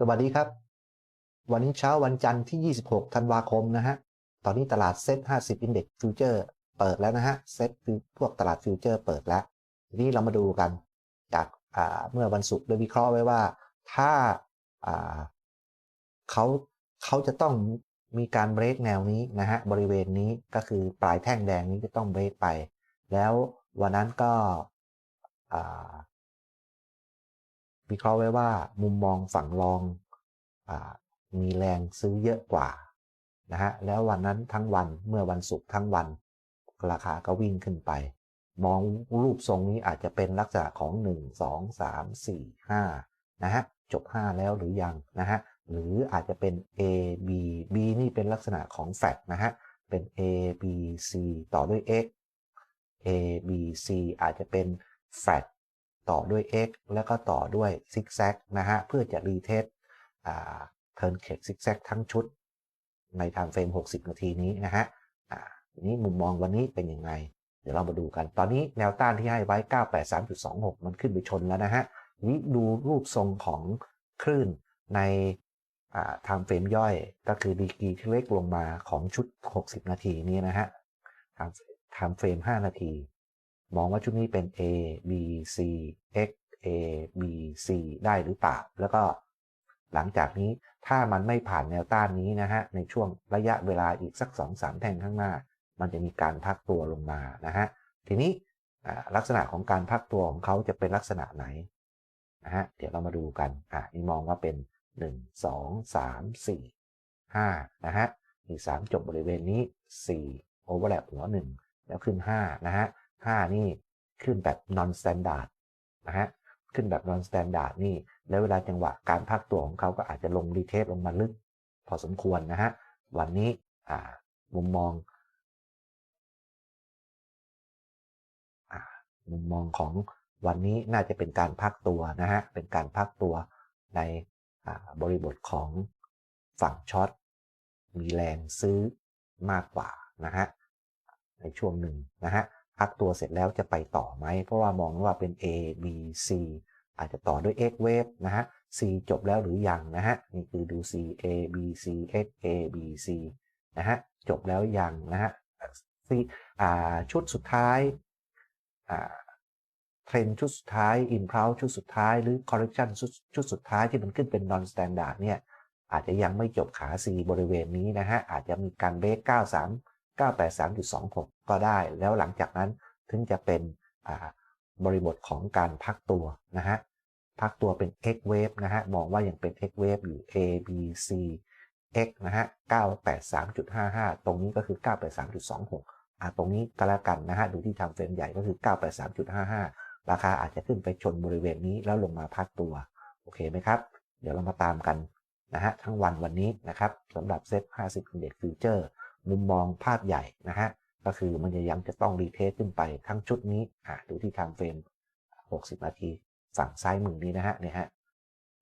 สวัสดีครับ วันนี้เช้าวันจันทร์ที่ 26 ธันวาคมนะฮะ ตอนนี้ตลาดเซ็ต50 Index Future เปิดแล้วนะฮะ เซ็ตคือพวกตลาดฟิวเจอร์เปิดแล้ว ทีนี้เรามาดูกัน จากเมื่อวันศุกร์โดยวิเคราะห์ไว้ว่า ถ้าเขาเขาจะต้องมีการเบรกแนวนี้นะฮะ บริเวณนี้ก็คือปลายแท่งแดงนี้จะต้องเบรกไป แล้ววันนั้นก็ วิเคราะห์ไว้ว่ามุมมองฝั่งรองอมีแรงซื้อเยอะกว่านะฮะแล้ววันนั้นทั้งวันเมื่อวันศุกร์ทั้งวัน ราคาก็วิ่งขึ้นไป มองรูปทรงนี้อาจจะเป็นลักษณะของ 1 2 3 4 5นะฮะจบ 5 แล้วหรือยังนะฮะหรืออาจจะเป็น A B B นี่เป็นลักษณะของแฟกนะฮะเป็น A B C ต่อด้วย X A B C อาจจะเป็นแฟก ต่อด้วย x แล้วก็ต่อด้วยซิกแซกนะฮะ เพื่อจะรีเทสเทิร์นเคกซิกแซกทั้งชุด ในไทม์เฟรม 60 นาทีนี้นะฮะทีนี้มุมมองวันนี้เป็นยังไง เดี๋ยวเรามาดูกัน ตอนนี้แนวต้านที่ให้ไว้ 983.26 มันขึ้นไปชนแล้วนะฮะนี้ดูรูปทรงของคลื่นในทางเฟรมย่อยก็คือดีกีที่เล็กลงมาของชุด 60 นาทีนี้นะฮะทางเฟรม 5 นาที มองว่าชุดนี้เป็น A B C X A B C ได้หรือเปล่า แล้วก็หลังจากนี้ถ้ามันไม่ผ่านแนวต้านนี้นะฮะ ในช่วงระยะเวลาอีกสัก 2-3 แท่งข้างหน้า มันจะมีการพักตัวลงมานะฮะ ทีนี้ลักษณะของการพักตัวของเขาจะเป็นลักษณะไหนนะฮะ เดี๋ยวเรามาดูกัน อ่านี่มองว่าเป็น 1 2 3 4 5 นะฮะมีก3จบบริเวณนี้4 overlap หัว 1 แล้วขึ้น 5 นะฮะ 5 นี่ขึ้นแบบ non standard นะฮะขึ้นแบบ non standard นี่ แล้วเวลาจังหวะการพักตัวของเขาก็อาจจะลงรีเทสลงมาลึก พอสมควรนะฮะ วันนี้มุมมองมุมมองของวันนี้น่าจะเป็นการพักตัวนะฮะ เป็นการพักตัวในบริบทของฝั่งช็อต มีแรงซื้อมากกว่านะฮะ ในช่วงหนึ่งนะฮะ พักตัวเสร็จแล้วจะไปต่อไหม เพราะว่ามองว่าเป็น A B C อาจจะต่อด้วย X wave นะฮะ C จบแล้วหรือยังนะฮะ นี่คือดู C A B C X A B C นะฮะ จบแล้วยังนะฮะ C อ่าชุดสุดท้ายอ่าเทรนชุดสุดท้ายอินพราวชุดสุดท้ายหรือ correction ชุดชุดสุดท้ายที่มันขึ้นเป็น non standard เนี่ยอาจจะยังไม่จบขา C บริเวณนี้นะฮะ อาจจะมีการเบรก 93 983.26 ก็ได้ แล้วหลังจากนั้นถึงจะเป็นบริบทของการพักตัวนะฮะพักตัวเป็น X wave นะฮะมองว่ายังเป็น X wave อยู่ A B C X นะฮะ 983.55 ตรงนี้ก็คือ 983.26 อ่าตรงนี้ก็แล้วกันนะฮะ ดูที่ทำเฟรมใหญ่ก็คือ 983.55 ราคาอาจจะขึ้นไปชนบริเวณนี้แล้วลงมาพักตัว โอเคไหมครับ เดี๋ยวเรามาตามกันนะฮะทั้งวันวันนี้นะครับสำหรับเซ็ต50 Index Future มุมมองภาพใหญ่นะฮะ ก็คือมันจะยังจะต้องรีเทสขึ้นไปทั้งชุดนี้อ่าดูที่ทำเฟรม 60 นาที ฝั่งซ้ายมือนี้นะฮะเนี่ยฮะ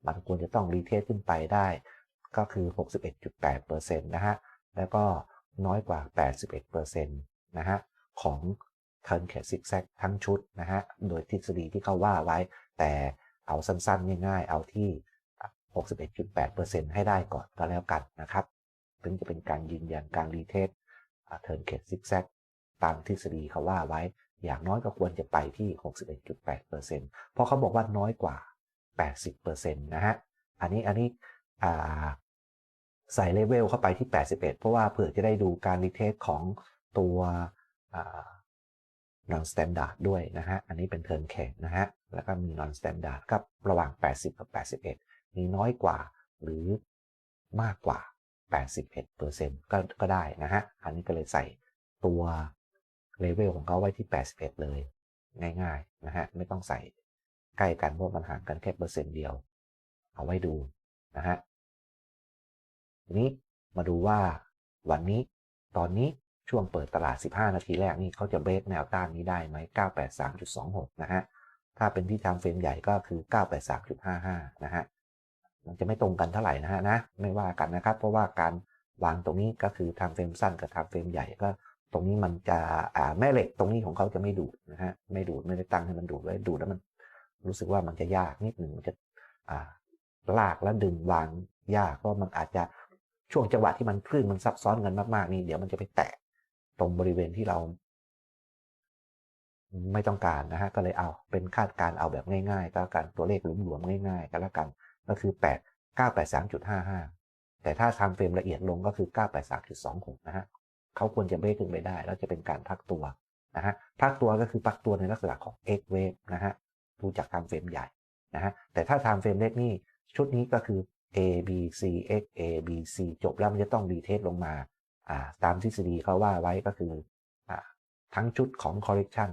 มันควรจะต้องรีเทสขึ้นไปได้ ก็คือ 61.8%นะฮะแล้วก็น้อยกว่า 81%นะฮะของเทิร์นแคซิกแซกทั้งชุดนะฮะโดยทฤษฎีที่เขาว่าไว้ แต่เอาสั้นๆ ง่ายๆ เอาที่ 61.8%ให้ได้ก่อนก็แล้วกันนะครับถึงจะเป็นการยืนยันการรีเทสเทิร์นเคสซิกแซก ตามทฤษฎีเขาว่าไว้ อย่างน้อยก็ควรจะไปที่ 61.8%เพราะเขาบอกว่าน้อยกว่า 80%นะฮะ อันนี้อันนี้ใส่เลเวลเข้าไปที่ 81 เพราะว่าเผื่อจะได้ดูการรีเทสของตัว non standard ด้วยนะฮะ อันนี้เป็นเทิร์นแข็งนะฮะ แล้วก็มี non standard กับระหว่าง 80 กับ 81 มีน้อยกว่าหรือมากกว่า 81%ก็ก็ได้นะฮะ อันนี้ก็เลยใส่ตัว เลเวลของเขาไว้ที่ 81 เลย ง่ายๆนะฮะไม่ต้องใส่ใกล้กันเพราะมันห่างกันแค่เปอร์เซ็นต์เดียว เอาไว้ดูนะฮะทีนี้มาดูว่าวันนี้ตอนนี้ช่วงเปิดตลาด 15 นาทีแรกนี่เขาจะเบรกแนวต้านนี้ได้ไหม 983.26 นะฮะ ถ้าเป็นที่ทำเฟรมใหญ่ก็คือ 983.55 นะฮะ มันจะไม่ตรงกันเท่าไหร่นะฮะนะ ไม่ว่ากันนะครับ เพราะว่าการวางตรงนี้ก็คือทำเฟรมสั้นกับทำเฟรมใหญ่ก็ ตรงนี้มันจะอ่าแม่เหล็กตรงนี้ของเขาจะไม่ดูดนะฮะไม่ดูดไม่ได้ตั้งให้มันดูดไว้ดูดแล้วมันรู้สึกว่ามันจะยากนิดหนึ่งมันจะอ่าลากและดึงวางยากเพราะมันอาจจะช่วงจังหวะที่มันคลื่นมันซับซ้อนกันมากๆนี่เดี๋ยวมันจะไปแตะตรงบริเวณที่เรา ไม่ต้องการนะฮะก็เลยเอาเป็นคาดการเอาแบบง่ายๆก็แล้วกันตัวเลขหลวมๆง่าย ๆ ก็แล้วกันก็คือ 8 983.55 แต่ถ้าทำเฟรมละเอียดลงก็คือ 983.26 นะฮะ เขาควรจะเบรกขึ้นไปได้ แล้วจะเป็นการพักตัวนะฮะพักตัวก็คือพักตัวในลักษณะของ X wave นะฮะดูจากทำเฟรมใหญ่นะฮะแต่ถ้าทำเฟรมเล็กนี่ชุดนี้ก็คือ A B C X A B C จบแล้วมันจะต้องรีเทสลงมาอ่าตามทฤษฎีเขาว่าไว้ก็คืออ่าทั้งชุดของ correction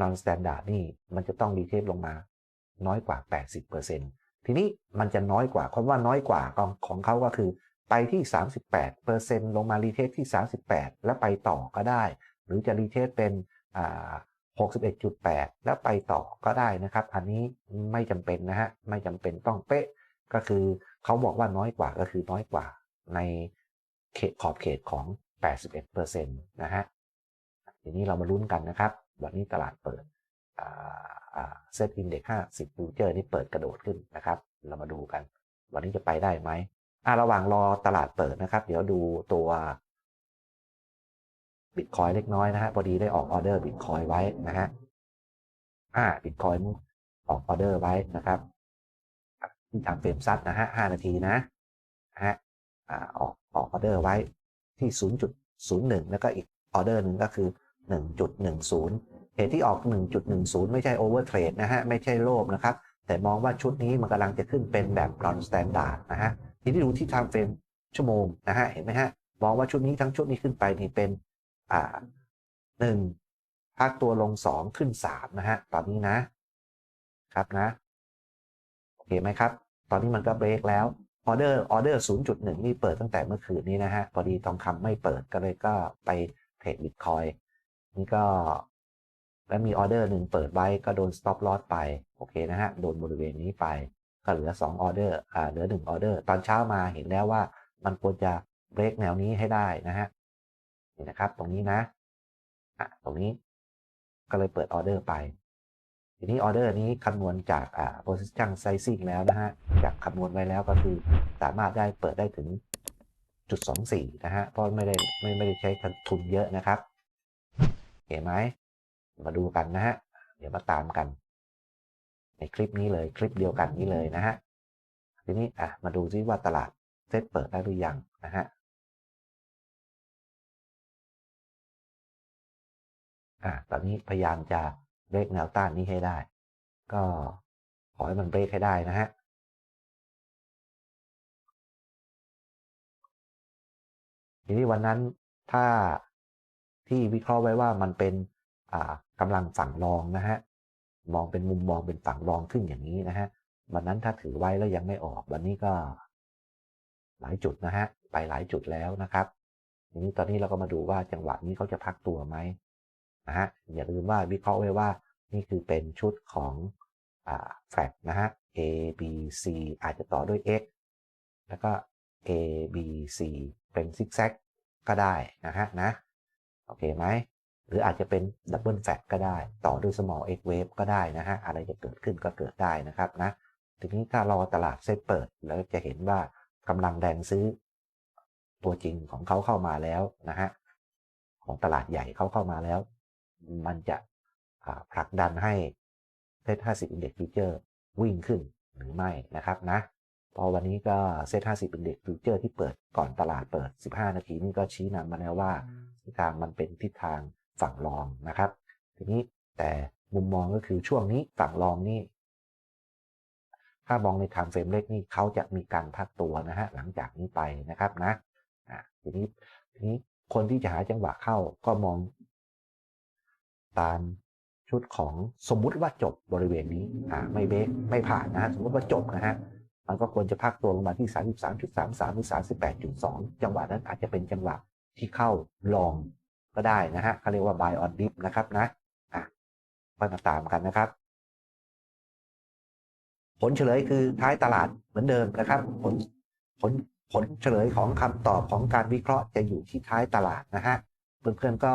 non standard นี่มันจะต้องรีเทสลงมา น้อยกว่า 80%ทีนี้มันจะน้อยกว่าคำว่าน้อยกว่าของของเขาก็คือ ไปที่ 38%ลงมารีเทสที่ 38 แล้วไปต่อก็ได้ หรือจะรีเทสเป็น61.8 แล้วไปต่อก็ได้นะครับ อันนี้ไม่จำเป็นนะฮะ ไม่จำเป็นต้องเป๊ะ ก็คือเขาบอกว่าน้อยกว่าก็คือน้อยกว่าในเขตขอบเขตของ 81%นะฮะ ทีนี้เรามาลุ้นกันนะครับ วันนี้ตลาดเปิดเซ็ตอินเด็ก50ฟิวเจอร์นี่เปิดกระโดดขึ้นนะครับ เรามาดูกัน วันนี้จะไปได้ไหม อ่าระหว่างรอตลาดเปิดนะครับ เดี๋ยวดูตัวบิตคอยเล็กน้อยนะฮะพอดีได้ออกออเดอร์บิตคอยไว้นะฮะอ่าบิตคอยออกออเดอร์ไว้นะครับที่ทำเฟรมซัดนะฮะห้านาทีนะฮะอ่าออกออกออเดอร์ไว้ที่ 0.01 แล้วก็อีกออเดอร์หนึ่งก็คือ 1.10 เหตุที่ออก 1.10 ไม่ใช่โอเวอร์เทรดนะฮะ ไม่ใช่โลภนะครับ แต่มองว่าชุดนี้มันกำลังจะขึ้นเป็นแบบ non standard นะฮะ ทีนี้ดูที่ time frame ชั่วโมงนะฮะเห็นไหมฮะมองว่าชุดนี้ทั้งชุดนี้ขึ้นไปนี่เป็นอ่าหนึ่งพักตัวลงสองขึ้นสามนะฮะตอนนี้นะครับนะโอเคไหมครับ ตอนนี้มันก็เบรกแล้วออเดอร์ออเดอร์ศูนย์จุดหนึ่งนี่เปิดตั้งแต่เมื่อคืนนี้นะฮะพอดีทองคำไม่เปิดก็เลยก็ไปเทรดบิตคอยนี่ก็แล้วมีออเดอร์หนึ่งเปิดไว้ก็โดน stop loss ไป โอเคนะฮะ โดนบริเวณนี้ไป ก็เหลือ2ออเดอร์อ่าเหลือ1ออเดอร์ตอนเช้ามาเห็นแล้วว่ามันควรจะเบรกแนวนี้ให้ได้นะฮะนี่นะครับ ตรงนี้นะอะตรงนี้ก็เลยเปิดออเดอร์ไป ทีนี้ออเดอร์นี้คำนวณจากอ่า position sizing แล้วนะฮะจากคำนวณไว้แล้วก็คือสามารถได้เปิดได้ถึงจุดสองสี่นะฮะเพราะไม่ได้ไม่ไม่ได้ใช้ทุนเยอะนะครับเห็นไหมมาดูกันนะฮะ เดี๋ยวมาตามกัน ในคลิปนี้เลยคลิปเดียวกันนี้เลยนะฮะทีนี้อะมาดูซิว่าตลาดเซตเปิดได้หรือยังนะฮะอ่าตอนนี้พยายามจะเบรกแนวต้านนี้ให้ได้ ก็ขอให้มันเบรกให้ได้นะฮะทีนี้วันนั้นถ้าที่วิเคราะห์ไว้ว่ามันเป็นอ่ากำลังฝั่งรองนะฮะ มองเป็นมุมมองเป็นฝั่งรองขึ้นอย่างนี้นะฮะวันนั้นถ้าถือไว้แล้วยังไม่ออก วันนี้ก็ หลายจุดนะฮะไปหลายจุดแล้วนะครับทีนี้ตอนนี้เราก็มาดูว่าจังหวะนี้เขาจะพักตัวไหมนะฮะอย่าลืมว่าวิเคราะห์ไว้ว่านี่คือเป็นชุดของแฟลกนะฮะ A B C อาจจะต่อด้วย X แล้วก็ A B C เป็นซิกแซกก็ได้นะฮะนะ โอเคไหม หรืออาจจะเป็นดับเบิลแฟกก็ได้ ต่อด้วย small x wave ก็ได้นะฮะ อะไรจะเกิดขึ้นก็เกิดได้นะครับนะ ทีนี้ถ้ารอตลาดเซ็ตเปิด แล้วจะเห็นว่ากำลังแรงซื้อ ตัวจริงของเขาเข้ามาแล้วนะฮะ ของตลาดใหญ่เขาเข้ามาแล้ว มันจะผลักดันให้เซ็ต50 Index Future วิ่งขึ้นหรือไม่นะครับนะพอวันนี้ก็เซ็ต50 Index Future ที่เปิดก่อนตลาดเปิด 15 นาทีนี่ก็ชี้นำมาแล้วว่าทิศทางมันเป็นทิศทาง ฝั่งรองนะครับ ทีนี้แต่มุมมองก็คือช่วงนี้ฝั่งรองนี่ถ้ามองใน time frame เล็กนี่เขาจะมีการพักตัวนะฮะหลังจากนี้ไปนะครับนะทีนี้ทีนี้คนที่จะหาจังหวะเข้าก็มอง ตามชุดของสมมุติว่าจบบริเวณนี้อ่าไม่เบรกไม่ผ่านนะฮะสมมติว่าจบนะฮะมันก็ควรจะพักตัวลงมาที่ 33.33หรือ38.2 จังหวะนั้นอาจจะเป็นจังหวะที่เข้าลอง ก็ได้นะฮะเขาเรียกว่า buy on dip นะครับนะอะไปมาตามกันนะครับ ผลเฉลยคือท้ายตลาดเหมือนเดิมนะครับ ผลผลผลเฉลยของคำตอบของการวิเคราะห์จะอยู่ที่ท้ายตลาดนะฮะเพื่อนๆก็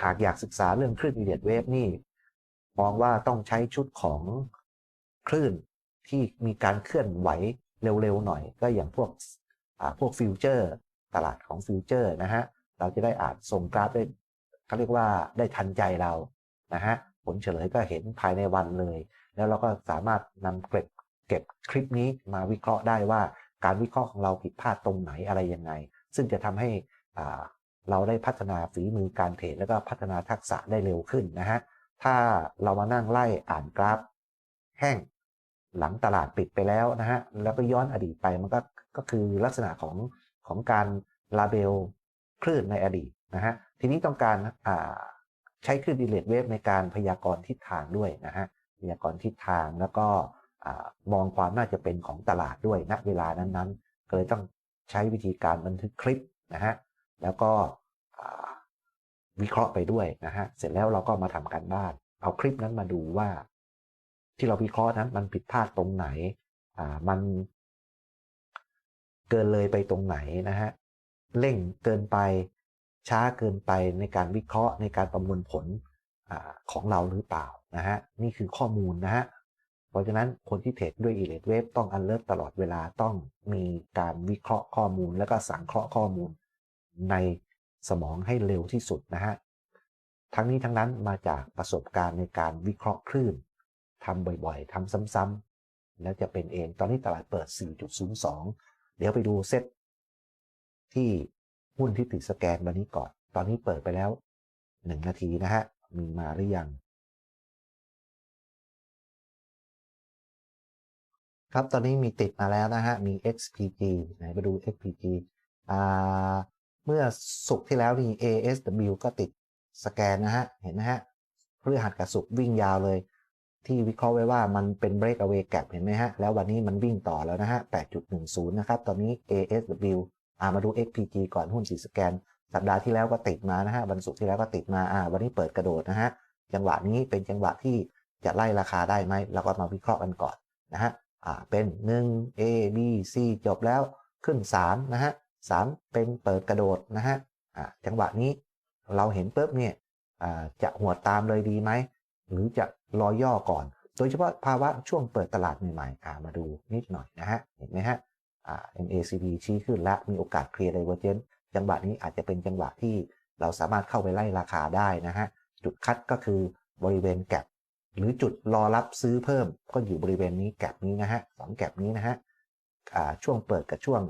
หากอยากศึกษาเรื่องคลื่นอีเดียดเวฟนี่ มองว่าต้องใช้ชุดของคลื่นที่มีการเคลื่อนไหวเร็วๆหน่อย ก็อย่างพวกพวกฟิวเจอร์ ตลาดของฟิวเจอร์นะฮะเราจะได้อาจส่งกราฟได้เขาเรียกว่าได้ทันใจเรานะฮะผลเฉลยก็เห็นภายในวันเลย แล้วเราก็สามารถนำเก็บเก็บคลิปนี้มาวิเคราะห์ได้ว่าการวิเคราะห์ของเราผิดพลาดตรงไหนอะไรยังไง ซึ่งจะทำให้อ่าเราได้พัฒนาฝีมือการเทรดแล้วก็พัฒนาทักษะได้เร็วขึ้นนะฮะถ้าเรามานั่งไล่อ่านกราฟ แห้งหลังตลาดปิดไปแล้วนะฮะแล้วก็ย้อนอดีตไปมันก็ก็คือลักษณะของ ของการลาเบลคลื่นในอดีตนะฮะทีนี้ต้องการใช้คลื่นดิเลตเวฟในการพยากรณ์ทิศทางด้วยนะฮะพยากรณ์ทิศทางแล้วก็มองความน่าจะเป็นของตลาดด้วยณเวลานั้นๆ ก็เลยต้องใช้วิธีการบันทึกคลิปนะฮะแล้วก็วิเคราะห์ไปด้วยนะฮะเสร็จแล้วเราก็มาทำการบ้าน เอาคลิปนั้นมาดูว่า ที่เราวิเคราะห์นั้นมันผิดพลาดตรงไหน มัน เกินเลยไปตรงไหนนะฮะเร่งเกินไปช้าเกินไปในการวิเคราะห์ในการประมวลผลอของเราหรือเปล่านะฮะนี่คือข้อมูลนะฮะเพราะฉะนั้นคนที่เทรดด้วย e l e t Wave ต้อง alert ตลอดเวลาต้องมีการวิเคราะห์ข้อมูล แล้วก็สังเคราะห์ข้อมูลในสมองให้เร็วที่สุดนะฮะทั้งนี้ทั้งนั้นมาจากประสบการณ์ในการวิเคราะห์คลื่นทำบ่อยๆทำซ้ำๆแล้วจะเป็นเองตอนนี้ตลาดเปิด 4.02 เดี๋ยวไปดูเซตที่หุ้นที่ติดสแกนวันนี้ก่อน ตอนนี้เปิดไปแล้ว1นาทีนะฮะ มีมาหรือยัง ครับตอนนี้มีติดมาแล้วนะฮะ มี XPG ไหนไปดู XPG อ่าเมื่อสุกที่แล้วนี่ ASW ก็ติดสแกนนะฮะ เห็นไหมฮะพฤหัสกับสุกวิ่งยาวเลย ที่วิเคราะห์ไว้ว่ามันเป็น breakaway gap เห็นไหมฮะ แล้ววันนี้มันวิ่งต่อแล้วนะฮะ 8.10 นะครับ ตอนนี้ ASW อ่ามาดู XPG ก่อนหุ้นสีสแกน สัปดาห์ที่แล้วก็ติดมานะฮะวันศุกร์ที่แล้วก็ติดมาอ่าวันนี้เปิดกระโดดนะฮะ จังหวะนี้เป็นจังหวะที่จะไล่ราคาได้ไหมเราก็มาวิเคราะห์กันก่อนนะฮะอ่าเป็น 1 A B C จบแล้วขึ้น 3 นะฮะ 3 เป็นเปิดกระโดดนะฮะอ่าจังหวะนี้เราเห็นปุ๊บเนี่ยอ่าจะหัวตามเลยดีไหมหรือจะ รอย่อก่อน โดยเฉพาะภาวะช่วงเปิดตลาดใหม่ๆมาดูนิดหน่อยนะฮะ เห็นไหมฮะ MACD ชี้ขึ้นและมีโอกาสเคลียร์ divergence จังหวะนี้อาจจะเป็นจังหวะที่เราสามารถเข้าไปไล่ราคาได้นะฮะ จุดคัดก็คือบริเวณแกลบหรือจุดรอรับซื้อเพิ่มก็อยู่บริเวณนี้แกลบนี้นะฮะสองแกลบนี้นะฮะช่วงเปิดกับช่วง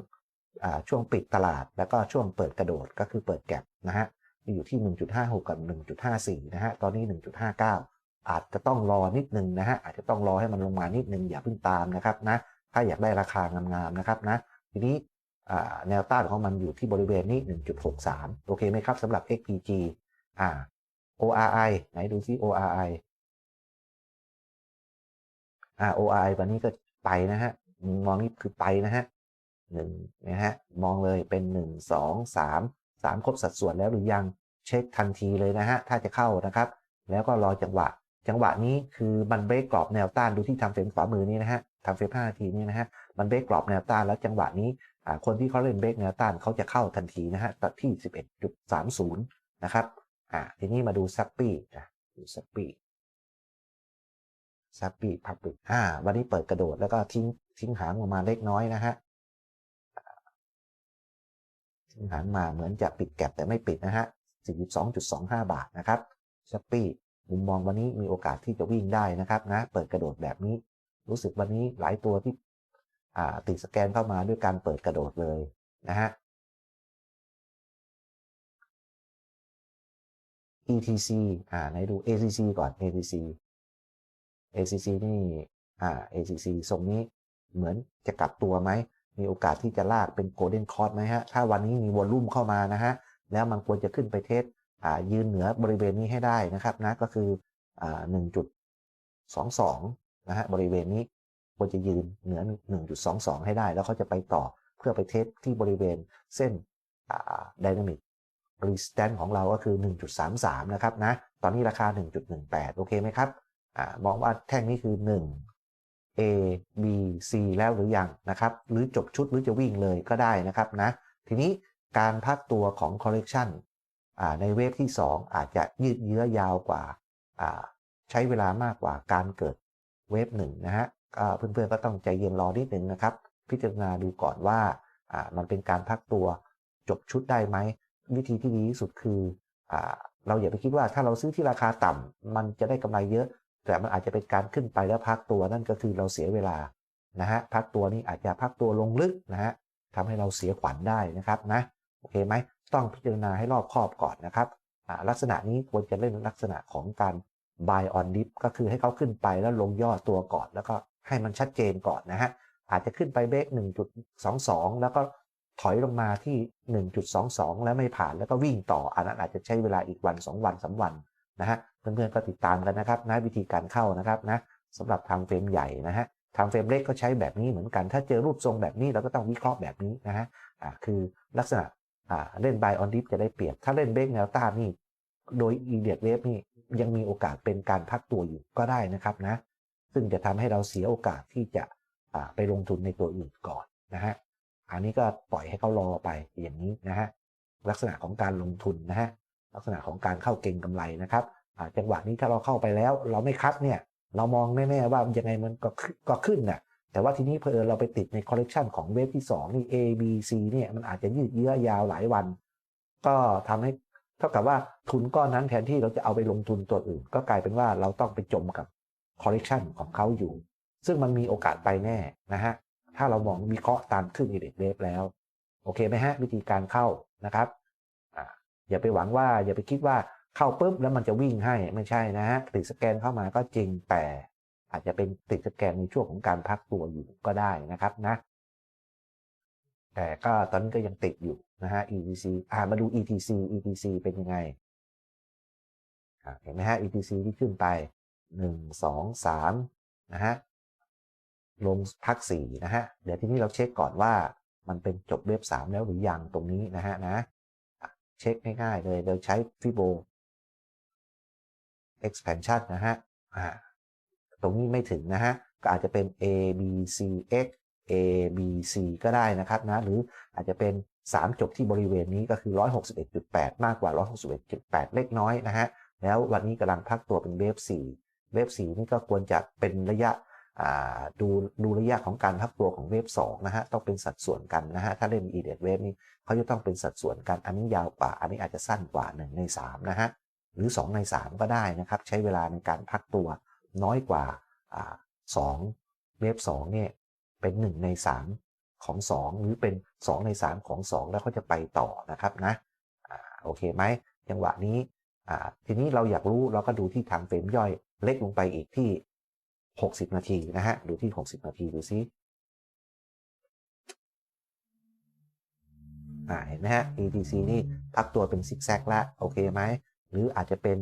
ช่วงปิดตลาด แล้วก็ช่วงเปิดกระโดดก็คือเปิดแกลบนะฮะอยู่ที่ 1.56 กับ 1.54 นะฮะ ตอนนี้ 1.59 อาจจะต้องรอนิดนึงนะฮะอาจจะต้องรอให้มันลงมานิดนึงอย่าเพิ่งตามนะครับนะถ้าอยากได้ราคางามๆนะครับนะทีนี้แนวต้านของมันอยู่ที่บริเวณนี้ 1.63 โอเคไหมครับสำหรับ XPG อ่า ORI ไหนดูซิ ORI อ่า ORI วันนี้ก็ไปนะฮะ มองนี่คือไปนะฮะหนึ่งนะฮะ มองเลยเป็น 1 2 3 3 ครบสัดส่วนแล้วหรือยัง เช็คทันทีเลยนะฮะ ถ้าจะเข้านะครับ แล้วก็รอจังหวะ จังหวะนี้คือมันเบรกกรอบแนวต้านดูที่ทำเฟรมขวามือนี้นะฮะทำเฟรม5นาทีนี้นะฮะมันเบรกกรอบแนวต้านแล้วจังหวะนี้คนที่เขาเล่นเบรกแนวต้านเขาจะเข้าทันทีนะฮะตัดที่ 11.30 นะครับอ่าทีนี้มาดูซัปปี้นะดูซัปปี้ซัปปี้พับปิดอ่าวันนี้เปิดกระโดดแล้วก็ทิ้งทิ้งหางออกมาเล็กน้อยนะฮะทิ้งหางมาเหมือนจะปิดแก็บแต่ไม่ปิดนะฮะ 42.25 บาทนะครับซัปปี้ มุมมองวันนี้มีโอกาสที่จะวิ่งได้นะครับนะเปิดกระโดดแบบนี้ รู้สึกวันนี้หลายตัวที่ติดสแกนเข้ามาด้วยการเปิดกระโดดเลยนะฮะ ETC อ่าไหนดู ACC ก่อน ACC ACC นี่อ่า ACC ทรงนี้เหมือนจะกลับตัวไหม มีโอกาสที่จะลากเป็น Golden Cross ไหมฮะ ถ้าวันนี้มีวอลลุ่มเข้ามานะฮะ แล้วมันควรจะขึ้นไปเทส ยืนเหนือบริเวณนี้ให้ได้นะครับนะก็คืออ่า1.22นะฮะบริเวณนี้ควรจะยืนเหนือ 1.22 ให้ได้ แล้วเขาจะไปต่อเพื่อไปเทสที่บริเวณเส้น Dynamic Resistance ของเราก็คือ 1.33 นะครับนะ ตอนนี้ราคา 1.18 โอเคไหมครับอมองว่าแท่งนี้คือ 1 A B C แล้วหรือยังนะครับ หรือจบชุดหรือจะวิ่งเลยก็ได้นะครับนะ ทีนี้การพักตัวของ correction ในเวฟที่ 2 อาจจะยืดเยื้อยาวกว่า ใช้เวลามากกว่าการเกิดเวฟหนึ่งนะฮะเพื่อนๆก็ต้องใจเย็นรอนิดหนึ่งนะครับ พิจารณาดูก่อนว่ามันเป็นการพักตัวจบชุดได้ไหม วิธีที่ดีที่สุดคืออเราอย่าไปคิดว่าถ้าเราซื้อที่ราคาต่ำมันจะได้กำไรเยอะ แต่มันอาจจะเป็นการขึ้นไปแล้วพักตัวนั่นก็คือเราเสียเวลานะฮะพักตัวนี้อาจจะพักตัวลงลึกนะฮะทำให้เราเสียขวัญได้นะครับนะโอเคไหม ต้องพิจารณาให้รอบคอบก่อนนะครับลักษณะนี้ควรจะเล่นลักษณะของการ buy on dip ก็คือให้เขาขึ้นไปแล้วลงย่อตัวก่อน แล้วก็ให้มันชัดเจนก่อนนะฮะอาจจะขึ้นไปเบรก1.22 แล้วก็ถอยลงมาที่ 1.22 แล้วไม่ผ่านแล้วก็วิ่งต่อ อันนั้นอาจจะใช้เวลาอีกวัน 2 วัน3วันนะฮะเพื่อนๆก็ติดตามกันนะครับนะวิธีการเข้านะครับนะสำหรับทางเฟรมใหญ่นะฮะทางเฟรมเล็กก็ใช้แบบนี้เหมือนกัน ถ้าเจอรูปทรงแบบนี้เราก็ต้องวิเคราะห์แบบนี้นะฮะอ่าคือลักษณะ เล่น buy on dip จะได้เปรียบ ถ้าเล่นเบรกแนวต้านนี่โดย e d เดียเวฟนี่ยังมีโอกาสเป็นการพักตัวอยู่ก็ได้นะครับนะ ซึ่งจะทำให้เราเสียโอกาสที่จะไปลงทุนในตัวอื่นก่อนนะฮะ อันนี้ก็ปล่อยให้เขารอไปอย่างนี้นะฮะ ลักษณะของการลงทุนนะฮะ ลักษณะของการเข้าเก่งกำไรนะครับจังหวะนี้ถ้าเราเข้าไปแล้ว เราไม่คัดเนี่ย เรามองแน่ๆว่ายังไงมันก็ขึ้นก็ขึ้นน่ะ แต่ว่าทีนี้เพอเราไปติดในคอลเลกชันของเวฟที่ 2 นี่ A B C เนี่ยมันอาจจะยืดเยื้อยาวหลายวัน ก็ทำให้เท่ากับว่าทุนก้อนนั้นแทนที่เราจะเอาไปลงทุนตัวอื่น ก็กลายเป็นว่าเราต้องไปจมกับคอลเลกชันของเขาอยู่ ซึ่งมันมีโอกาสไปแน่นะฮะถ้าเรามองวิเคราะห์ตามขึ้นอีเด็กเวฟแล้ว โอเคไหมฮะวิธีการเข้านะครับออย่าไปหวังว่าอย่าไปคิดว่าเข้าปุ๊บแล้วมันจะวิ่งให้ไม่ใช่นะฮะติดสแกนเข้ามาก็จริงแต่ อาจจะเป็นติดสแกนในช่วงของการพักตัวอยู่ก็ได้นะครับนะ แต่ก็ตอนนี้ก็ยังติดอยู่นะฮะ ETC อ่ามาดู ETC ETC เป็นยังไงเห็นไหมฮะ ETC ที่ขึ้นไป 1 2 3นะฮะลงพัก4นะฮะ เดี๋ยวทีนี้เราเช็คก่อนว่ามันเป็นจบเว็บ3แล้วหรือยังตรงนี้นะฮะนะ เช็คง่ายๆเลยโดยใช้ Fibo expansion นะฮะอ่า ตรงนี้ไม่ถึงนะฮะ ก็อาจจะเป็น A B C X A B C ก็ได้นะครับนะ หรืออาจจะเป็น 3 จบที่บริเวณนี้ก็คือ 161.8 มากกว่า 161.8 เล็กน้อยนะฮะ แล้ววันนี้กำลังพักตัวเป็นเวฟ4เวฟ4นี่ก็ควรจะเป็นระยะดูดูระยะของการพักตัวของเวฟ2นะฮะ ต้องเป็นสัดส่วนกันนะฮะ ถ้าเล่น e d เดดเวฟนี้เขาจะต้องเป็นสัดส่วนกัน อันนี้ยาวกว่า อันนี้อาจจะสั้นกว่า 1 ใน 3 นะฮะ หรือ 2 ใน 3 ก็ได้นะครับ ใช้เวลาในการพักตัว น้อยกว่าสองเวฟสองเนี่ยเป็น 1 ใน 3 ของ 2 หรือเป็น 2 ใน 3 ของ 2 แล้วเขาจะไปต่อนะครับนะโอเคไหมจังหวะนี้ทีนี้เราอยากรู้เราก็ดูที่ทางเฟรมย่อยเล็กลงไปอีกที่ 60 นาทีนะฮะดูที่ 60 นาทีดูซิเห็นไหมฮะ ETC นี่พักตัวเป็นซิกแซกแล้วโอเคไหมหรืออาจจะเป็น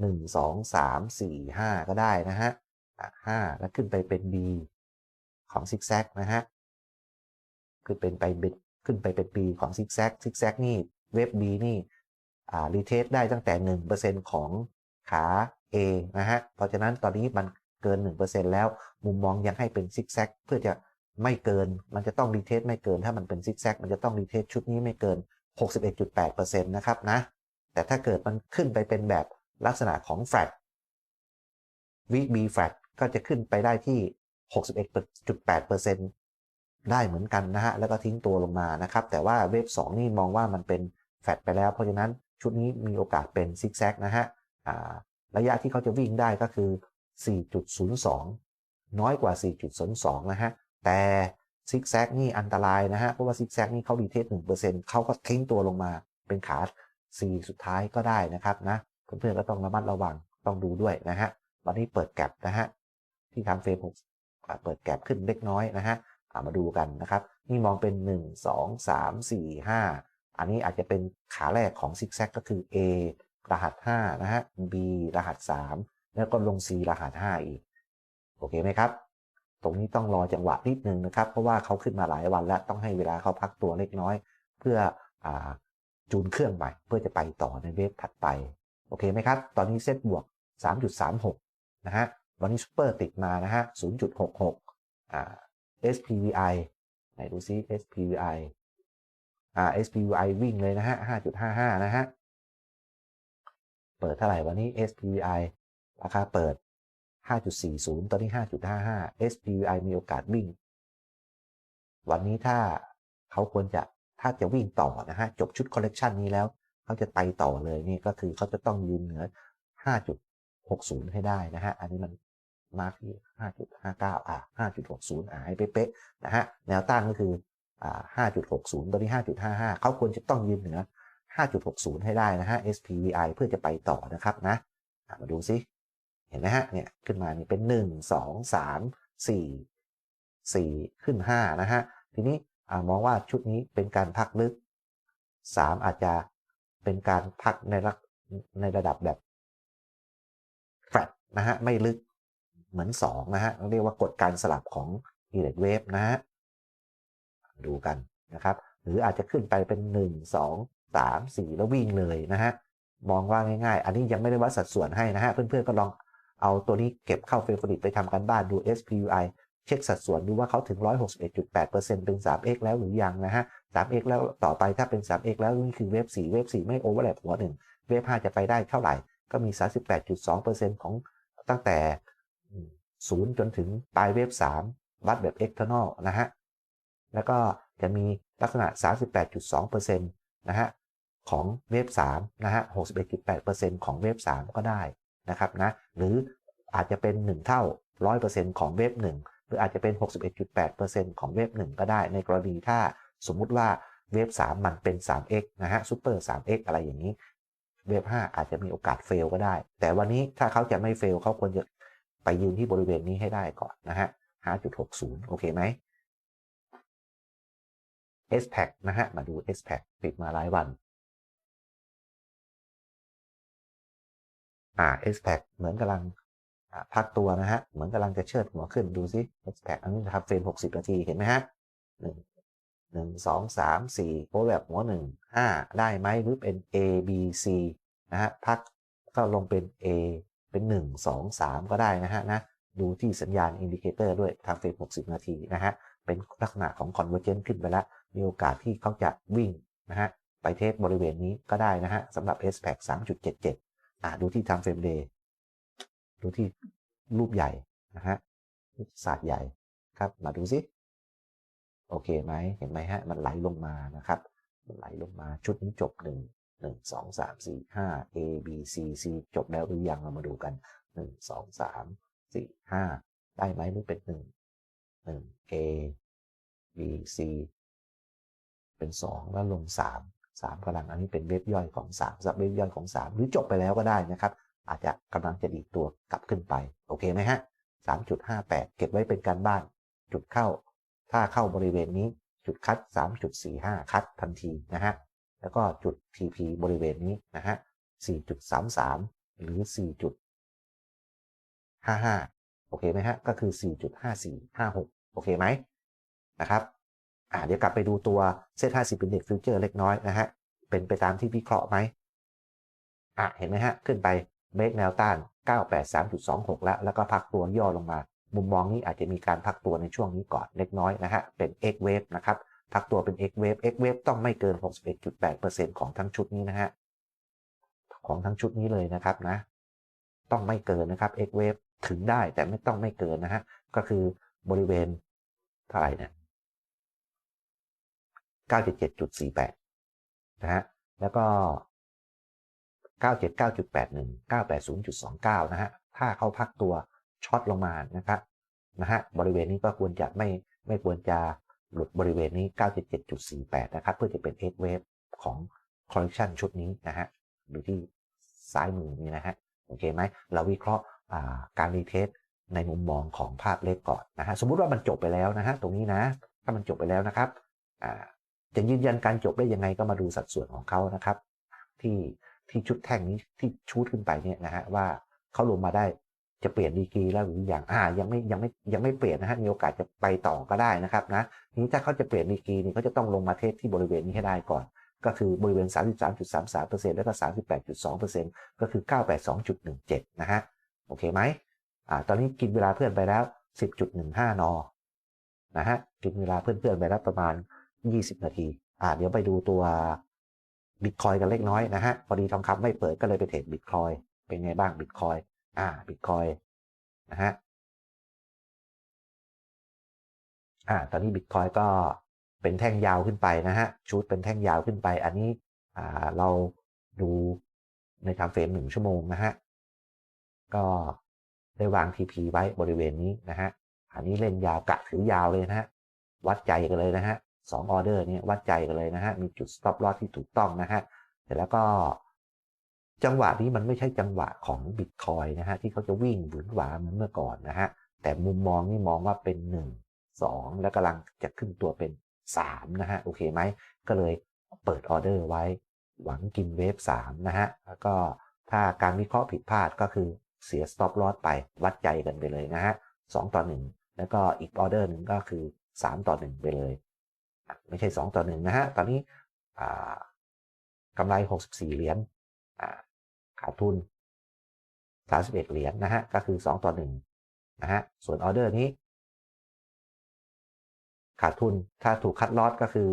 หนึ่งสองสามสี่ห้าก็ได้นะฮะห้าแล้วขึ้นไปเป็น B ของซิกแซกนะฮะขึ้นเป็นไปขึ้นไปเป็น B ของซิกแซกซิกแซกนี่เว็บ B นี่รีเทสได้ตั้งแต่ 1%ของขา A นะฮะเพราะฉะนั้นตอนนี้มันเกิน 1%แล้วมุมมองยังให้เป็นซิกแซกเพื่อจะไม่เกินมันจะต้องรีเทสไม่เกิน ถ้ามันเป็นซิกแซกมันจะต้องรีเทสชุดนี้ไม่เกิน 61.8%นะครับนะแต่ถ้าเกิดมันขึ้นไปเป็นแบบ ลักษณะของแฟลตวีคบีแฟลตก็จะขึ้นไปได้ที่ 61.8%ได้เหมือนกันนะฮะ แล้วก็ทิ้งตัวลงมานะครับ แต่ว่าเวฟ2นี่มองว่ามันเป็นแฟลตไปแล้ว เพราะฉะนั้นชุดนี้มีโอกาสเป็นซิกแซกนะฮะระยะที่เขาจะวิ่งได้ก็คือ 4.02 น้อยกว่า 4.02 นะฮะ แต่ซิกแซกนี่อันตรายนะฮะ เพราะว่าซิกแซกนี่เขาดีเทส1%เขาก็ทิ้งตัวลงมาเป็นขา C สุดท้ายก็ได้นะครับนะ เพื่อนๆก็ต้องระมัดระวังต้องดูด้วยนะฮะวันนี้เปิดแก็บนะฮะที่ทางเฟรมเปิดแก็บขึ้นเล็กน้อยนะฮะมาดูกันนะครับ นี่มองเป็น 1 2 3 4 5 อันนี้อาจจะเป็นขาแรกของซิกแซกก็คือ A รหัส 5 นะฮะ B รหัส 3 แล้วก็ลง C รหัส 5 อีก โอเคไหมครับ ตรงนี้ต้องรอจังหวะนิดนึงนะครับ เพราะว่าเขาขึ้นมาหลายวันแล้วต้องให้เวลาเขาพักตัวเล็กน้อย เพื่ออจูนเครื่องใหม่ เพื่อจะไปต่อในเวฟถัดไป โอเคไหมครับ ตอนนี้เซตบวก 3.36 นะฮะ วันนี้ซูเปอร์ติดมานะฮะ 0.66 อ่า SPVI ไหนดูซิ SPVI อ่า SPVI วิ่งเลยนะฮะ 5.55 นะฮะ เปิดเท่าไหร่วันนี้ SPVI ราคาเปิด 5.40 ตอนนี้ 5.55 SPY มีโอกาสวิ่ง วันนี้ถ้าเขาควรจะถ้าจะวิ่งต่อนะฮะ จบชุดคอลเลกชันนี้แล้ว เขาจะไปต่อเลยนี่ก็คือเขาจะต้องยืนเหนือ 5.60 ให้ได้นะฮะ อันนี้มันมาร์กที่ 5.59 อะ5.60 อะให้เป๊ะๆนะฮะ แนวต้านก็คืออ่า 5.60 ตอนนี้ 5.55 เขาควรจะต้องยืนเหนือ 5.60 ให้ได้นะฮะ SPVI เพื่อจะไปต่อนะครับนะอะมาดูซิ เห็นไหมฮะ เนี่ยขึ้นมานี่เป็น 1 2 3 4 4 ขึ้น 5 นะฮะ ทีนี้อ่ามองว่าชุดนี้เป็นการพักลึก 3 อาจจะ เป็นการพักในระในระดับแบบแฟลตนะฮะไม่ลึกเหมือน2นะฮะเรียกว่ากฎการสลับของ e l e c t wave นะฮะดูกันนะครับ หรืออาจจะขึ้นไปเป็น 1 2 3 4 แล้ววิ่งเลยนะฮะมองว่าง่ายๆ อันนี้ยังไม่ได้วัดสัดส่วนให้นะฮะ เพื่อนๆก็ลองเอาตัวนี้เก็บเข้าเฟรนไปทำกันบ้านดู SPUI เช็คสัดส่วนดูว่าเขาถึง 161.8%เป็น 3x แล้วหรือยังนะฮะ 3x แล้วต่อไปถ้าเป็น 3x แล้วนี่คือเวฟ4เวฟ4ไม่โอเวอร์แลปหัวหนึ่งเวฟ5จะไปได้เท่าไหร่ ก็มี 38.2%ของตั้งแต่ 0 จนถึงปลายเวฟ3วัดแบบ external นะฮะ แล้วก็จะมีลักษณะ 38.2%นะฮะของเวฟ3นะฮะ 61.8%ของเวฟ3ก็ได้นะครับนะ หรืออาจจะเป็น 1 เท่า 100%ของเวฟ1หรืออาจจะเป็น 61.8%ของเวฟ1ก็ได้ในกรณีถ้า สมมุติว่าเวฟ3มันเป็น 3x นะฮะซูเปอร์ 3x อะไรอย่างนี้ เวฟ5อาจจะมีโอกาสเฟลก็ได้ แต่วันนี้ถ้าเขาจะไม่เฟลเขาควรจะไปยืนที่บริเวณนี้ให้ได้ก่อนนะฮะ 5.60 โอเคไหม s p a c นะฮะ มาดู s p a c ปิดมาหลายวัน อ่า s p a c เหมือนกำลังพักตัวนะฮะ เหมือนกำลังจะเชิดหัวขึ้นดูซิ s p a c อันนี้นะครับเฟรม60 นาที เห็นไหมฮะหนึ่ง หนึ่งสองสามสี่โพลแบบหัวหนึ่งห้าได้ไหมหรือเป็น A B C นะฮะพักก็ลงเป็น A เป็น 1 2 3 ก็ได้นะฮะนะดูที่สัญญาณอินดิเคเตอร์ด้วยทางเฟรม60 นาทีนะฮะเป็นลักษณะของ convergence ขึ้นไปแล้ว มีโอกาสที่เขาจะวิ่งนะฮะไปเทสบริเวณนี้ก็ได้นะฮะสำหรับ s p a c 3.77 อ่าดูที่ time frame day ดูที่รูปใหญ่นะฮะศาสตร์ใหญ่ครับมาดูซิ โอเคไหมเห็นไหมฮะ มันไหลลงมานะครับ มันไหลลงมาชุดนี้จบ1 1 2 3 4 5 A B C C จบแล้วหรือยังเรามาดูกัน 1 2 3 4 5 ได้ไหมหรือเป็น 1 1 A B C เป็น 2 แล้วลง 3 3กำลังอันนี้เป็นเว็บย่อยของ3สับเว็บย่อยของ 3 หรือจบไปแล้วก็ได้นะครับ อาจจะกำลังจะดีตัวกลับขึ้นไป โอเคไหมฮะ3.58 เก็บไว้เป็นการบ้าน จุดเข้า ถ้าเข้าบริเวณนี้จุดคัด 3.45 คัดทันทีนะฮะ แล้วก็จุด TP บริเวณนี้นะฮะ 4.33 หรือ 4.55 โอเคไหมฮะ ก็คือ 4.5456 โอเคไหมนะครับ อ่าเดี๋ยวกลับไปดูตัวเซต50 เป็นเด็กฟิวเจอร์เล็กน้อยนะฮะ เป็นไปตามที่วิเคราะห์ไหมอะเห็นไหมฮะ ขึ้นไปเบรกแนวต้าน 983.26 แล้ว แล้วก็พักตัวย่อลงมา มุมมองนี้อาจจะมีการพักตัวในช่วงนี้ก่อนเล็กน้อยนะฮะ เป็น X wave นะครับ พักตัวเป็น X wave X wave ต้องไม่เกิน 61.8%ของทั้งชุดนี้นะฮะ ของทั้งชุดนี้เลยนะครับนะ ต้องไม่เกินนะครับ X wave ถึงได้แต่ไม่ต้องไม่เกินนะฮะ ก็คือบริเวณเท่าไหร่เนี่ย977.48 นะฮะ แล้วก็ 979.81 980.29 นะฮะ ถ้าเขาพักตัว ช็อตลงมานะครับนะฮะบริเวณนี้ก็ควรจะไม่ไม่ควรจะหลุดบริเวณนี้ 9.748 นะครับ เพื่อจะเป็น X wave ของ collection ชุดนี้นะฮะดูที่ซ้ายมือนี้นะฮะโอเคไหมเราวิเคราะห์การรีเทสในมุมมองของภาพเล็กก่อนนะฮะสมมุติว่ามันจบไปแล้วนะฮะตรงนี้นะ ถ้ามันจบไปแล้วนะครับจะยืนยันการจบได้ยังไงก็มาดูสัดส่วนของเขานะครับ ที่ที่ชุดแท่งนี้ที่ชูดขึ้นไปเนี่ยนะฮะว่าเขาลงมาได้ จะเปลี่ยนดีกรีแล้วหรืออย่างอ่ายังไม่ยังไม่ยังไม่เปลี่ยนนะฮะมีโอกาสจะไปต่อก็ได้นะครับนะนี้ถ้าเขาจะเปลี่ยนดีกรีนี่เขาจะต้องลงมาเทสที่บริเวณนี้ให้ได้ก่อน ก็คือบริเวณ 33.33%แล้วก็ 38.2%ก็คือ 982.17 นะฮะโอเคไหมอ่าตอนนี้กินเวลาเพื่อนไปแล้ว 10.15 นนะฮะกินเวลาเพื่อนๆไปแล้วประมาณ 20 นาทีอ่าเดี๋ยวไปดูตัวบิตคอยกันเล็กน้อยนะฮะพอดีทองคำไม่เปิดก็เลยไปเทรดบิตคอยเป็นไงบ้างบิตคอย อ่าบิตคอยนะฮะอ่าตอนนี้บิตคอยก็เป็นแท่งยาวขึ้นไปนะฮะชุดเป็นแท่งยาวขึ้นไป อันนี้อ่าเราดูในไทม์เฟรมหนึ่งชั่วโมงนะฮะก็ได้วาง TP ไว้บริเวณนี้นะฮะอันนี้เล่นยาวกะถือยาวเลยนะฮะวัดใจกันเลยนะฮะสองออเดอร์นี้วัดใจกันเลยนะฮะมีจุด stop loss ที่ถูกต้องนะฮะเสร็จแล้วก็ จังหวะนี้มันไม่ใช่จังหวะของบิตคอยนะฮะที่เขาจะวิ่งหวุนหวาเหมือนเมื่อก่อนนะฮะแต่มุมมองนี่มองว่าเป็น 1 2 แล้วกำลังจะขึ้นตัวเป็น 3 นะฮะโอเคไหมก็เลยเปิดออเดอร์ไว้ หวังกินเวฟ3นะฮะแล้วก็ถ้าการวิเคราะห์ผิดพลาดก็คือเสีย stop loss ไปวัดใจกันไปเลยนะฮะ2ต่อ 1 แล้วก็อีกออเดอร์หนึ่งก็คือ 3 ต่อ 1 ไปเลย ไม่ใช่ 2 ต่อ 1 นะฮะตอนนี้กำไร 64 เหรียญ ขาดทุน 31 เหรียญนนะฮะ ก็คือ 2 ต่อ 1 นะฮะ ส่วนออเดอร์นี้ ขาดทุน ถ้าถูกคัดลอตก็คือ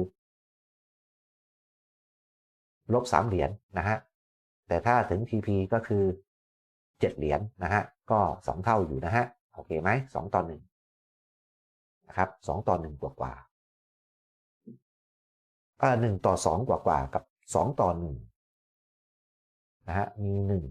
ลบ 3 เหรียญนนะฮะ แต่ถ้าถึง TP ก็คือ 7 เหรียญนนะฮะ ก็ 2 เท่าอยู่นะฮะ โอเคไหม 2 ต่อ 1 นะครับ 2 ต่อ 1 กว่ากว่าอ่า1ต่อ 2 กว่ากว่ากับ 2 ต่อ 1 นะฮะมีหนึ่ง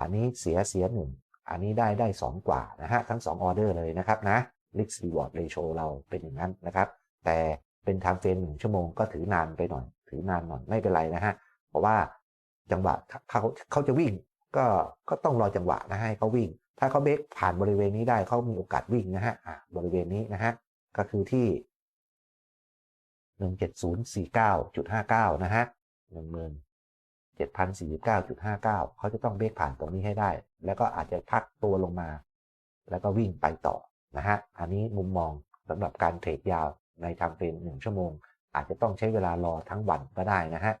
อันนี้เสียเสียหนึ่งอันนี้ได้ได้สองกว่านะฮะทั้งสองออเดอร์เลยนะครับนะ risk reward ratio เราเป็นอย่างนั้นนะครับ แต่เป็นทางเฟรมหนึ่งชั่วโมงก็ถือนานไปหน่อย ถือนานหน่อยไม่เป็นไรนะฮะเพราะว่าจังหวะเขาเขาจะวิ่งก็ก็ต้องรอจังหวะนะให้เขาวิ่ง ถ้าเขาเบรกผ่านบริเวณนี้ได้เขามีโอกาสวิ่งนะฮะอ่าบริเวณนี้นะฮะก็คือที่หนึ่งเจ็ดศูนย์สี่เก้าจุดห้าเก้านะฮะหนึ่งหมื่น 7,049.59 เขาจะต้องเบรกผ่านตรงนี้ให้ได้ แล้วก็อาจจะพักตัวลงมา แล้วก็วิ่งไปต่อนะฮะ อันนี้มุมมองสำหรับการเทรดยาวในทางเป็นหนึ่งชั่วโมง อาจจะต้องใช้เวลารอทั้งวันก็ได้นะฮะ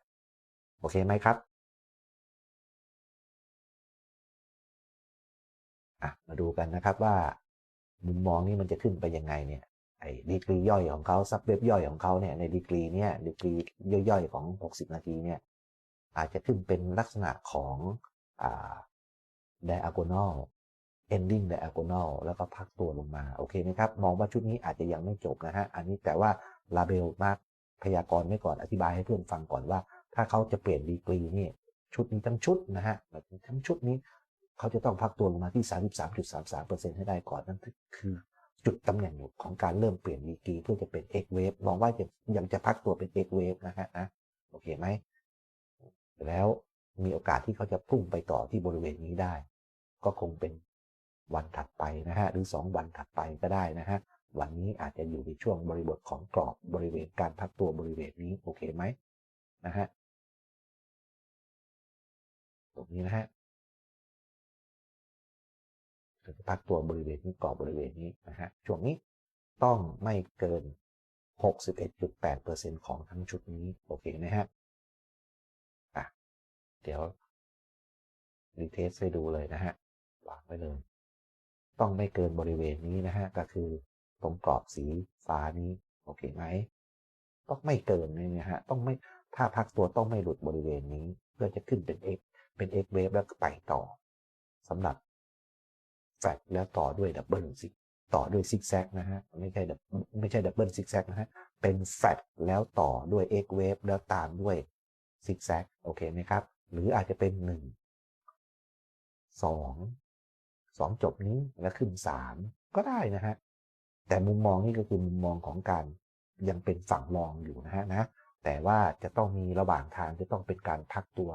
โอเคไหมครับอะมาดูกันนะครับว่า มุมมองนี้มันจะขึ้นไปยังไงเนี่ยไอ้ดีกรีย่อยของเขาซับเว็บย่อยของเขาเนี่ยในดีกรีเนี่ยดีกรีย่อยๆของ 60 นาทีเนี่ย อาจจะขึ้นเป็นลักษณะของอ่า diagonal ending diagonal แล้วก็พักตัวลงมา โอเคไหมครับ มองว่าชุดนี้อาจจะยังไม่จบนะฮะ อันนี้แต่ว่าลาเบลมากพยากรณ์ไม่ก่อนอธิบายให้เพื่อนฟังก่อนว่า ถ้าเขาจะเปลี่ยนดีกรีนี่ชุดนี้ทั้งชุดนะฮะทั้งชุดนี้ เขาจะต้องพักตัวลงมาที่ 33.33%ให้ได้ก่อนนั่นคือจุดตำแหน่งของการเริ่มเปลี่ยนดีกรีเพื่อจะเป็น X wave มองว่าจะยังจะพักตัวเป็น X wave นะฮะนะโอเคไหม แล้วมีโอกาสที่เขาจะพุ่งไปต่อที่บริเวณนี้ได้ ก็คงเป็นวันถัดไปนะฮะหรือ 2 วันถัดไปก็ได้นะฮะวันนี้อาจจะอยู่ในช่วงบริบทของกรอบบริเวณการพักตัวบริเวณนี้โอเคไหมนะฮะตรงนี้นะฮะจะพักตัวบริเวณนี้กรอบบริเวณนี้นะฮะช่วงนี้ต้องไม่เกิน 61.8%ของทั้งชุดนี้โอเคนะฮะ เดี๋ยวรีเทสให้ดูเลยนะฮะวางไว้เลย ต้องไม่เกินบริเวณนี้นะฮะ ก็คือตรงกรอบสีฟ้านี้ โอเคไหม ต้องไม่เกินนี่นะฮะ ต้องไม่ ถ้าพักตัวต้องไม่หลุดบริเวณนี้ เพื่อจะขึ้นเป็น X เป็น X wave แล้วไปต่อสำหรับแฟลแล้วต่อด้วยดับเบิลซิกต่อด้วยซิกแซกนะฮะ ไม่ใช่ดับไม่ใช่ดับเบิลซิกแซกนะฮะ เป็นแฟลแล้วต่อด้วย X wave แล้วตามด้วยซิกแซกโอเคไหมครับ หรืออาจจะเป็นหนึ่งสองสองจบนี้แล้วขึ้นสามก็ได้นะฮะ แต่มุมมองนี่ก็คือมุมมองของการยังเป็นฝั่งรองอยู่นะฮะนะแต่ว่าจะต้องมีระหว่างทางจะต้องเป็นการพักตัว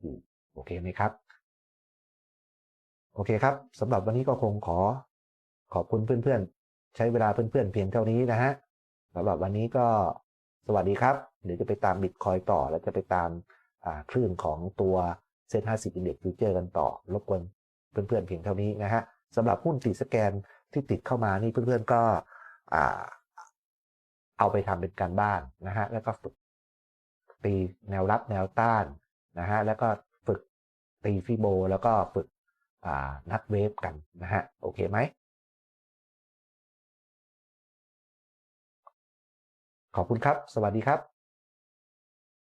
อยู่โอเคไหมครับ โอเคครับสำหรับวันนี้ก็คงขอขอบคุณเพื่อนๆ ใช้เวลาเพื่อนๆเพียงเท่านี้นะฮะสำหรับวันนี้ก็สวัสดีครับ เดี๋ยวจะไปตามบิตคอยต่อแล้วจะไปตาม คลื่นของตัวเซ็นห้าสิบอินเด็กซ์ฟิวเจอร์กันต่อ รบกวนเพื่อนๆเพียงเท่านี้นะฮะสำหรับหุ้นติดสแกนที่ติดเข้ามานี่เพื่อนๆก็เอาไปทำเป็นการบ้านนะฮะแล้วก็ฝึกตีแนวรับแนวต้านนะฮะแล้วก็ฝึกตีฟิโบแล้วก็ฝึกนัดเวฟกันนะฮะโอเคไหมขอบคุณครับ สวัสดีครับ